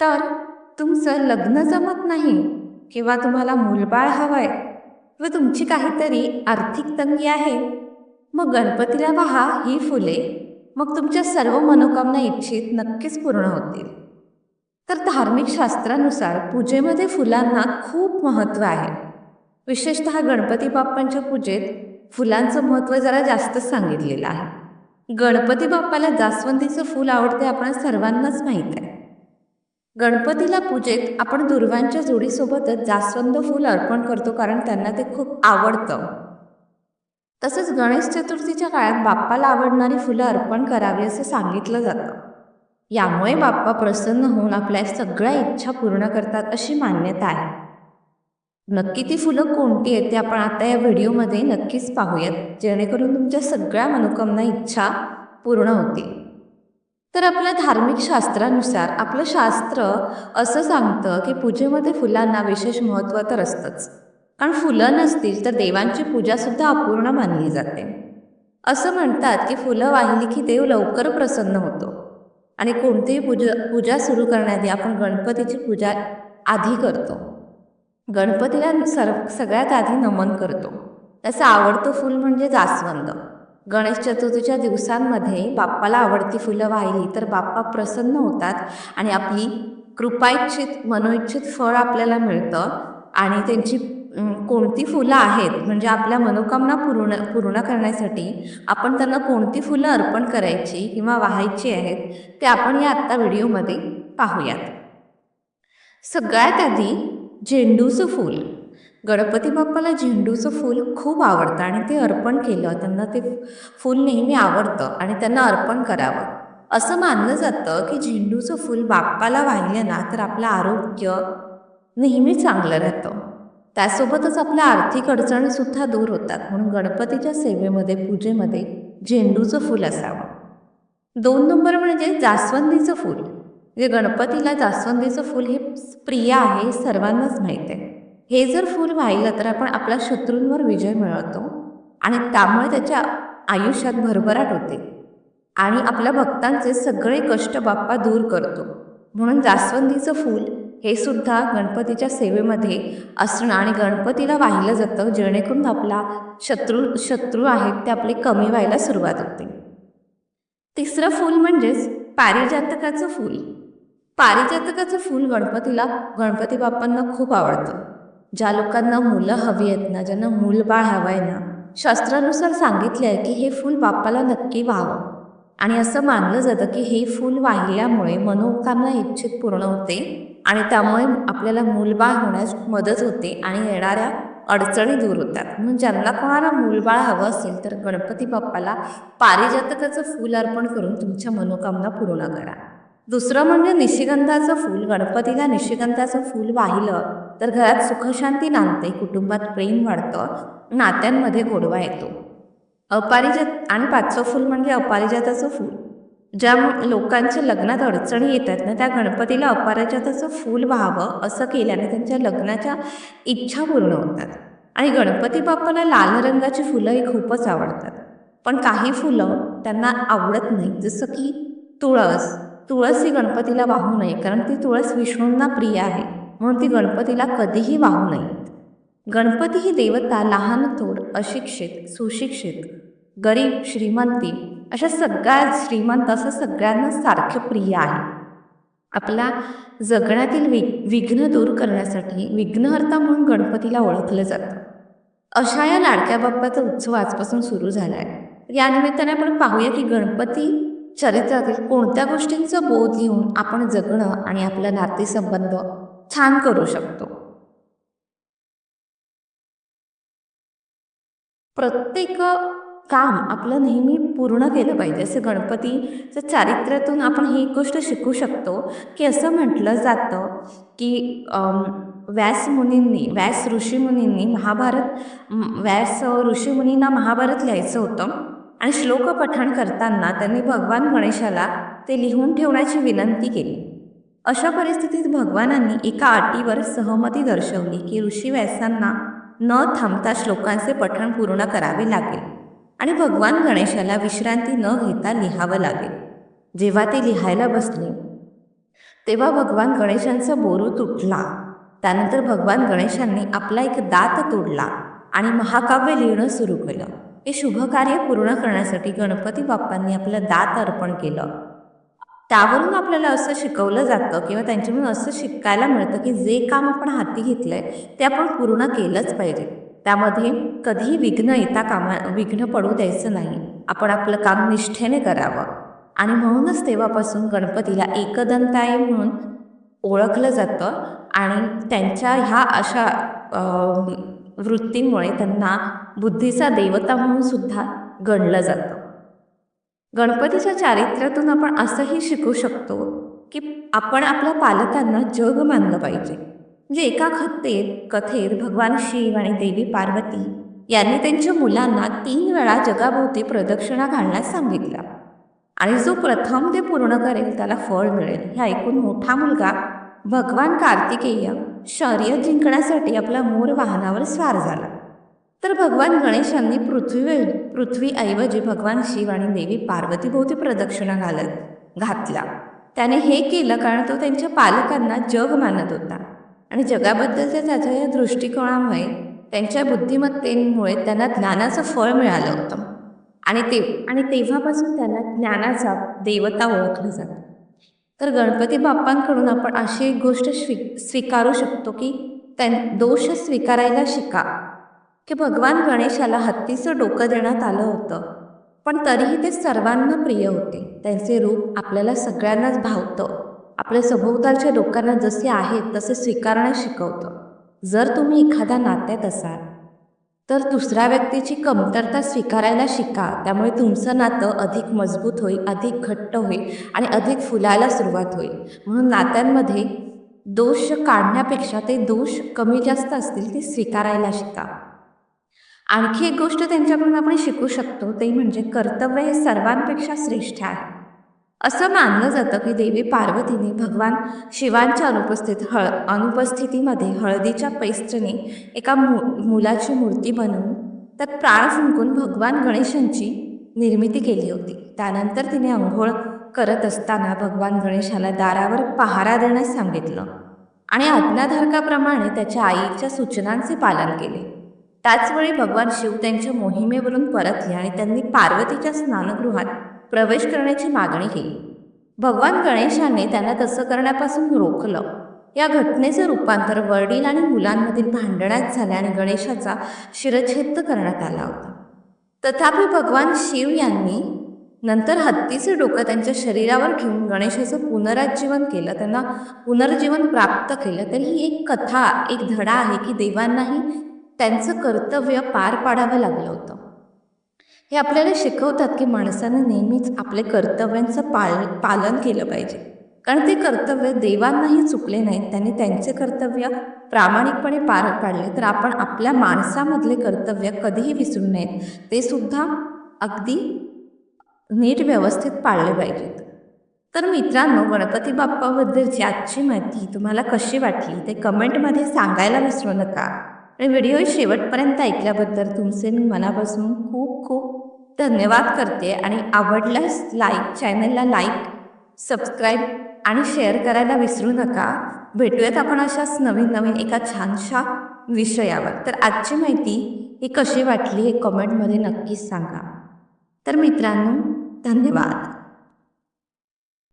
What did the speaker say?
तर तुमचं लग्न जमत नाही किंवा तुम्हाला मूलबाळ हवंय व तुमची काहीतरी आर्थिक तंगी आहे मग गणपतीला पहा ही फुले. मग तुमच्या सर्व मनोकामना इच्छित नक्कीच पूर्ण होतील. तर धार्मिक शास्त्रानुसार पूजेमध्ये फुलांना खूप महत्त्व आहे. विशेषतः गणपती बाप्पांच्या पूजेत फुलांचं महत्त्व जरा जास्तच सांगितलेलं आहे. गणपती बाप्पाला जास्वंदीचं फूल आवडते आपण सर्वांनाच माहीत आहे. गणपतीला पूजेत आपण दुर्वांच्या जोडीसोबतच जास्वंद फूल अर्पण करतो कारण त्यांना ते खूप आवडतं. तसंच गणेश चतुर्थीच्या काळात बाप्पाला आवडणारी फुलं अर्पण करावी असं सांगितलं जातं. यामुळे बाप्पा प्रसन्न होऊन आपल्या सगळ्या इच्छा पूर्ण करतात अशी मान्यता आहे. नक्की ती फुलं कोणती आहेत ते आपण आता या व्हिडिओमध्ये नक्कीच पाहूयात जेणेकरून तुमच्या सगळ्या मनोकामना इच्छा पूर्ण होतील. तर आपल्या धार्मिक शास्त्रानुसार आपलं शास्त्र असं सांगतं की पूजेमध्ये फुलांना विशेष महत्त्व तर असतंच. कारण फुलं नसतील तर देवांची पूजासुद्धा अपूर्ण मानली जाते. असं म्हणतात की फुलं वाहिली की देव लवकर प्रसन्न होतो. आणि कोणतीही पूजा पूजा सुरू करण्याआधी आपण गणपतीची पूजा आधी करतो. गणपतीला सर सगळ्यात आधी नमन करतो. त्याचं आवडतं फूल म्हणजे जास्वंद. गणेश चतुर्थीच्या दिवसांमध्ये बाप्पाला आवडती फुलं वाहिली तर बाप्पा प्रसन्न होतात आणि आपली कृपाइच्छित मनोइच्छित फळ आपल्याला मिळतं आणि त्यांची कोणती फुलं आहेत म्हणजे आपल्या मनोकामना पूर्ण पूर्ण करण्यासाठी आपण त्यांना कोणती फुलं अर्पण करायची किंवा वाहायची आहेत ते आपण या आत्ता व्हिडिओमध्ये पाहूयात. सगळ्यात आधी झेंडूचं फूल. गणपती बाप्पाला झेंडूचं फूल खूप आवडतं आणि ते अर्पण केलं त्यांना ते फूल नेहमी आवडतं आणि त्यांना अर्पण करावं. असं मानलं जातं की झेंडूचं फूल बाप्पाला वाहिलं ना तर आपलं आरोग्य नेहमी चांगलं राहतं. त्यासोबतच आपल्या आर्थिक अडचणीसुद्धा दूर होतात. म्हणून गणपतीच्या सेवेमध्ये पूजेमध्ये झेंडूचं फूल असावं. दोन नंबर म्हणजे जास्वंदीचं फूल. म्हणजे गणपतीला जास्वंदीचं फूल हे प्रिय आहे हे सर्वांनाच माहीत आहे. हे जर फूल वाहिलं तर आपण आपल्या शत्रूंवर विजय मिळवतो आणि त्यामुळे त्याच्या आयुष्यात भरभराट होते. आणि आपल्या भक्तांचे सगळे कष्ट बाप्पा दूर करतो. म्हणून जास्वंदीचं फूल हे सुद्धा गणपतीच्या सेवेमध्ये असणं आणि गणपतीला वाहिलं जातं जेणेकरून आपला शत्रू शत्रू आहेत ते आपले कमी व्हायला सुरुवात होते. तिसरं फूल म्हणजेच पारिजातकाचं फूल. पारिजातकाचं फूल गणपतीला गणपती बाप्पांना खूप आवडतं. ज्या लोकांना मुलं हवी आहेत ना ज्यांना मूलबाळ हवं आहे ना शास्त्रानुसार सांगितले आहे की हे फूल बाप्पाला नक्की व्हावं. आणि असं मानलं जातं की हे फूल वाहिल्यामुळे मनोकामना इच्छित पूर्ण होते आणि त्यामुळे आपल्याला मूलबाळ होण्यास मदत होते आणि येणाऱ्या अडचणी दूर होतात. म्हणून ज्यांना कोणाला मूलबाळ हवं असेल तर गणपती बाप्पाला पारिजातकाचं फूल अर्पण करून तुमच्या मनोकामना पूर्ण करा. दुसरं म्हणजे निशिगंधाचं फूल गणपतीला निशिगंधाचं फूल वाहिलं तर घरात सुखशांती नांदते कुटुंबात प्रेम वाढतं नात्यांमध्ये गोडवा येतो. अपारिजात आणि पाचवं फूल म्हणजे अपारिजाताचं फूल. ज्या लोकांच्या लग्नात अडचणी येतात ना त्या गणपतीला अपारिजाताचं फूल व्हावं असं केल्याने त्यांच्या लग्नाच्या इच्छा पूर्ण होतात. आणि गणपती बाप्पाला लाल रंगाची फुलंही खूपच आवडतात. पण काही फुलं त्यांना आवडत नाही जसं की तुळस तुळस ही गणपतीला वाहू नये कारण ती तुळस विष्णूंना प्रिय आहे. म्हणून ती गणपतीला कधीही वाहू नये. गणपती ही देवता लहान थोड अशिक्षित सुशिक्षित गरीब श्रीमंती अशा सगळ्या श्रीमंत असं सगळ्यांना सारखं प्रिय आहे. आपला जगण्यातील वि विघ्न दूर करण्यासाठी विघ्नहर्ता म्हणून गणपतीला ओळखलं जातं. अशा या लाडक्या बाप्पाचा उत्सव आजपासून सुरू झाला आहे या निमित्ताने आपण पाहूया की गणपती चरित्रातील कोणत्या गोष्टींचं बोध घेऊन आपण जगणं आणि आपला नातेसंबंध छान करू शकतो? प्रत्येक काम आपलं नेहमी पूर्ण केलं पाहिजे. असं गणपतीचं चारित्र्यातून आपण ही गोष्ट शिकू शकतो. की असं म्हटलं जातं की व्यास मुनींनी व्यास ऋषीमुनींनी महाभारत व्यास ऋषीमुनींना महाभारत लिहायचं होतं. आणि श्लोक पठण करताना त्यांनी भगवान गणेशाला ते लिहून ठेवण्याची विनंती केली. अशा परिस्थितीत भगवानांनी एका अटीवर सहमती दर्शवली की ऋषी व्यासांना न थांबता श्लोकांचे पठण पूर्ण करावे लागेल आणि भगवान गणेशाला विश्रांती न घेता लिहावं लागेल. जेव्हा ते लिहायला बसले तेव्हा भगवान गणेशांचा बोरू तुटला. त्यानंतर भगवान गणेशांनी आपला एक दात तोडला आणि महाकाव्य लिहिणं सुरू केलं. हे शुभ कार्य पूर्ण करण्यासाठी गणपती बाप्पांनी आपलं दात अर्पण केलं. त्यावरून आपल्याला असं शिकवलं जातं किंवा त्यांच्यामुळे असं शिकायला मिळतं की जे काम आपण हाती घेतलंय ते आपण पूर्ण केलंच पाहिजे. त्यामध्ये कधीही विघ्न येता कामा विघ्न पडू द्यायचं नाही. आपण आपलं काम निष्ठेने करावं. आणि म्हणूनच तेव्हापासून गणपतीला एकदंताय म्हणून ओळखलं जातं आणि त्यांच्या ह्या अशा वृत्तींमुळे त्यांना बुद्धीचा देवता म्हणून सुद्धा गणलं जातं. गणपतीच्या चारित्र्यातून आपण असंही शिकू शकतो की आपण आपल्या पालकांना जग मानलं पाहिजे. म्हणजे एका खत्तेत कथेत भगवान शिव आणि देवी पार्वती यांनी त्यांच्या मुलांना तीन वेळा जगाभोवती प्रदक्षिणा घालण्यास सांगितला. आणि जो प्रथम ते पूर्ण करेल त्याला फळ मिळेल. हे ऐकून मोठा मुलगा भगवान कार्तिकेय शर्यत जिंकण्यासाठी आपल्या मोर वाहनावर स्वार झाला. तर भगवान गणेशांनी पृथ्वी पृथ्वीऐवजी भगवान शिव आणि देवी पार्वतीभोवती प्रदक्षिणा घालत घातला. त्याने हे केलं कारण तो त्यांच्या पालकांना जग मानत होता. आणि जगाबद्दलच्या त्याच्या या दृष्टिकोनामुळे त्यांच्या बुद्धिमत्तेमुळे त्यांना ज्ञानाचं फळ मिळालं होतं. आणि ते आणि तेव्हापासून त्यांना ज्ञानाचा देवता ओळखलं जातं. तर गणपती बाप्पांकडून आपण अशी एक गोष्ट स्वी स्वीकारू शकतो की त्यां दोष स्वीकारायला शिका. की भगवान गणेशाला हत्तीचं डोकं देण्यात आलं होतं. पण तरीही ते सर्वांना प्रिय होते. त्यांचे रूप आपल्याला सगळ्यांनाच भावतं. आपल्या सभोवतालच्या लोकांना जसे आहेत तसे स्वीकारण्यास शिकवतं. जर तुम्ही एखाद्या नात्यात असाल तर दुसऱ्या व्यक्तीची कमतरता स्वीकारायला शिका. त्यामुळे तुमचं नातं अधिक मजबूत होईल अधिक घट्ट होईल आणि अधिक फुलायला सुरुवात होईल. म्हणून नात्यांमध्ये दोष काढण्यापेक्षा ते दोष कमी जास्त असतील ते स्वीकारायला शिका. आणखी एक गोष्ट त्यांच्याकडून आपण शिकू शकतो ते म्हणजे कर्तव्य हे सर्वांपेक्षा श्रेष्ठ आहे. असं मानलं जातं की देवी पार्वतीने भगवान शिवांच्या अनुपस्थित हळ अनुपस्थितीमध्ये हळदीच्या पैस्टने एका मु मुलाची मूर्ती बनवून त्यात प्राण फुंकून भगवान गणेशांची निर्मिती केली होती. त्यानंतर तिने आंघोळ करत असताना भगवान गणेशाला दारावर पहारा देण्यास सांगितलं आणि आज्ञाधारकाप्रमाणे त्याच्या आईच्या सूचनांचे पालन केले. त्याचवेळी भगवान शिव त्यांच्या मोहिमेवरून परतले आणि त्यांनी पार्वतीच्या स्नानगृहात प्रवेश करण्याची मागणी केली. भगवान गणेशाने त्यांना तसं करण्यापासून रोखलं. या घटनेचं रूपांतर वडील आणि मुलांमधील भांडणात झाले आणि गणेशाचा शिरच्छेद करण्यात आला होता. तथापि भगवान शिव यांनी नंतर हत्तीचे डोकं त्यांच्या शरीरावर घेऊन गणेशाचं पुनरुज्जीवन केलं. त्यांना पुनर्जीवन प्राप्त केलं. तर ही एक कथा एक धडा आहे की देवांनाही त्यांचं कर्तव्य पार पाडावं लागलं होतं. हे आपल्याला शिकवतात की माणसाने नेहमीच आपल्या कर्तव्यांचं पाल पालन केलं पाहिजे. कारण ते कर्तव्य देवांनाही चुकले नाहीत त्यांनी त्यांचे कर्तव्य प्रामाणिकपणे पार पाडले. तर आपण आपल्या माणसामधले कर्तव्य कधीही विसरू नयेत. ते सुद्धा अगदी नीट व्यवस्थित पाळले पाहिजेत. तर मित्रांनो गणपती बाप्पाबद्दलची आजची माहिती तुम्हाला कशी वाटली ते कमेंटमध्ये सांगायला विसरू नका. आणि व्हिडिओ शेवटपर्यंत ऐकल्याबद्दल तुमचे मी मनापासून खूप खूप धन्यवाद करते आणि आवडल्यास लाईक चॅनलला लाईक सबस्क्राईब आणि शेअर करायला विसरू नका. भेटूयात आपण अशाच नवीन नवीन एका छानशा विषयावर. तर आजची माहिती ही कशी वाटली हे कमेंटमध्ये नक्कीच सांगा. तर मित्रांनो धन्यवाद.